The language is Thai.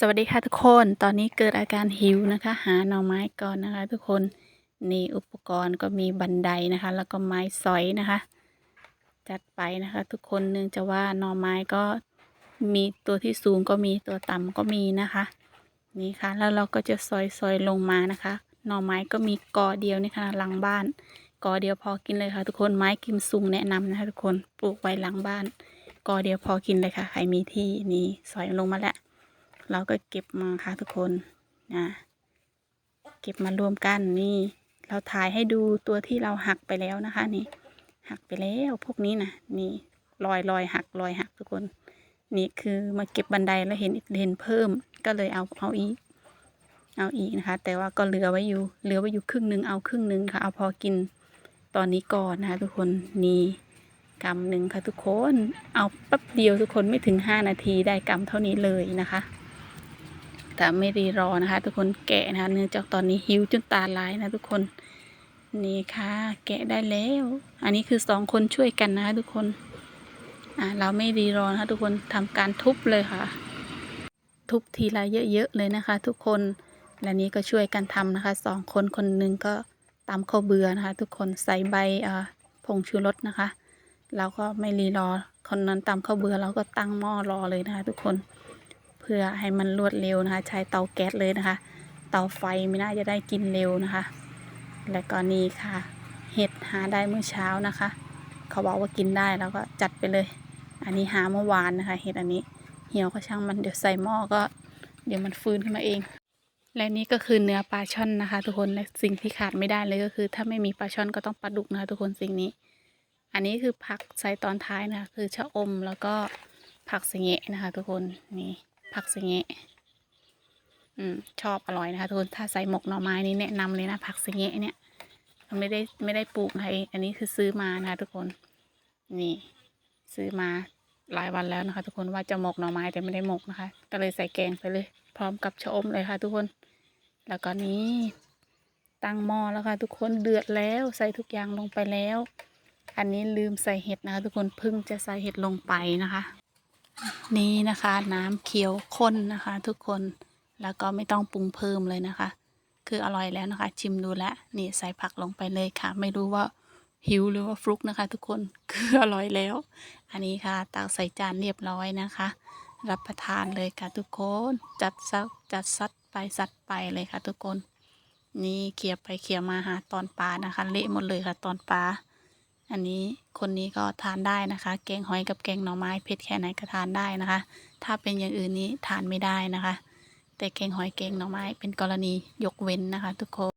สวัสดีค่ะทุกคน ตอนนี้เกิดอาการหิวนะคะ หาหน่อไม้ก่อนนะคะ ทุกคน นี่อุปกรณ์ก็มีบันไดนะคะ แล้วก็ไม้สอยนะคะ จัดไปนะคะ ทุกคนเนื่องจากว่าหน่อไม้ก็มีตัวที่สูงก็มีตัวต่ำก็มีนะคะ นี่ค่ะ แล้วเราก็จะซอยซอยลงมานะคะ หน่อไม้ก็มีกอเดียวนี่ค่ะหลังบ้าน กอเดียวพอกินเลยค่ะ ทุกคน ไม้กิมซุงแนะนำนะคะ ทุกคน ปลูกไว้หลังบ้าน กอเดียวพอกินเลยค่ะ ใครมีที่นี่ซอยลงมาแล้ว เราก็เก็บมาค่ะทุกคนนะเก็บมารวมกันนี่เราถ่ายให้ดูตัวที่เราหักไปแล้วนะคะ นี่ หักไปแล้วพวกนี้นะนี่รอยรอยหักรอยหักทุกคน นี่คือมาเก็บบันไดแล้วเห็นเห็นเพิ่ม ก็เลยเอาเอาอีก เอาอีกนะคะ แต่ว่าก็เหลือไว้อยู่เหลือไว้อยู่ครึ่งหนึ่งเอาครึ่งหนึ่งค่ะ เอาพอกินตอนนี้ก่อนนะคะ ทุกคนนี่กำหนึ่งค่ะทุกคน เอาแป๊บเดียวทุกคนไม่ถึงห้านาทีได้กำเท่านี้เลยนะคะ แต่ไม่รีรอนะคะ ทุกคนแกะนะคะเนื่องจากตอนนี้หิวจนตาลายนะทุกคนนี่ค่ะ แกะได้แล้ว อันนี้คือสองคนช่วยกันนะคะทุกคนอ่าเราไม่รีรอนะคะทุกคนทำการทุบเลยค่ะ ทุบทีละเยอะๆเลยนะคะ ทุกคนและนี้ก็ช่วยกันทำนะคะสองคนคนหนึ่งก็ตำข้าวเบื่อนะคะ ทุกคนใส่ใบอ่าผงชูรสนะคะเราก็ไม่รีรอคนนั้นตำข้าวเบื่อเราก็ตั้งหม้อรอเลยนะคะ ทุกคน พื่อให้มันรวดเร็วนะคะ ใช้เตาแก๊สเลยนะคะ เตาไฟไม่น่าจะได้กินเร็วนะคะ และก็นี่ค่ะ เห็ดหาได้เมื่อเช้านะคะ เขาบอกว่ากินได้แล้วก็จัดไปเลย อันนี้หาเมื่อวานนะคะ เห็ดอันนี้ เหี่ยวก็ช่างมันเดี๋ยวใส่หม้อก็ เดี๋ยวมันฟื้นขึ้นมาเอง และนี่ก็คือเนื้อปลาช่อนนะคะ ทุกคนและสิ่งที่ขาดไม่ได้เลยก็คือ ถ้าไม่มีปลาช่อนก็ต้องปลาดุกนะคะ ทุกคนสิ่งนี้ อันนี้คือผักใส่ตอนท้ายนะคะ คือชะอมแล้วก็ผักสะเงะนะคะ ทุกคนนี่ ผักสะเงะอืมชอบอร่อยนะคะทุกคนถ้าใส่หมกหน่อไม้นี่แนะนำเลยนะผักสะเงะเนี่ยไม่ได้ไม่ได้ปลูกให้อันนี้คือซื้อมานะคะทุกคนนี่ซื้อมาหลายวันแล้วนะคะ ทุกคนว่าจะหมกหน่อไม้แต่ไม่ได้หมกนะคะ ก็เลยใส่แกงไปเลย พร้อมกับชะอมเลยค่ะ ทุกคน แล้วก็นี้ตั้งหม้อแล้วค่ะ ทุกคนเดือดแล้วใส่ทุกอย่างลงไปแล้ว อันนี้ลืมใส่เห็ดนะคะ ทุกคนเพิ่งจะใส่เห็ดลงไปนะคะ นี่นะคะน้ำเขียวข้นนะคะ ทุกคนแล้วก็ไม่ต้องปรุงเพิ่มเลยนะคะ คืออร่อยแล้วนะคะ ชิมดูแล้วนี่ใส่ผักลงไปเลยค่ะ ไม่รู้ว่าหิวหรือว่าฟลุกนะคะ ทุกคนคืออร่อยแล้ว อันนี้ค่ะตักใส่จานเรียบร้อยนะคะ รับประทานเลยค่ะทุกคนจัดซักจัดซัดไปซัดไปเลยค่ะ ทุกคน นี่เขี่ยไปเขี่ยมาหาตอนปลานะคะ เละหมดเลยค่ะตอนปลา อันนี้คนนี้ก็ทานได้นะคะ แกงหอยกับแกงหน่อไม้เผ็ดแค่ไหนก็ทานได้นะคะ ถ้าเป็นอย่างอื่นนี้ทานไม่ได้นะคะ แต่แกงหอยแกงหน่อไม้เป็นกรณียกเว้นนะคะ ทุกคน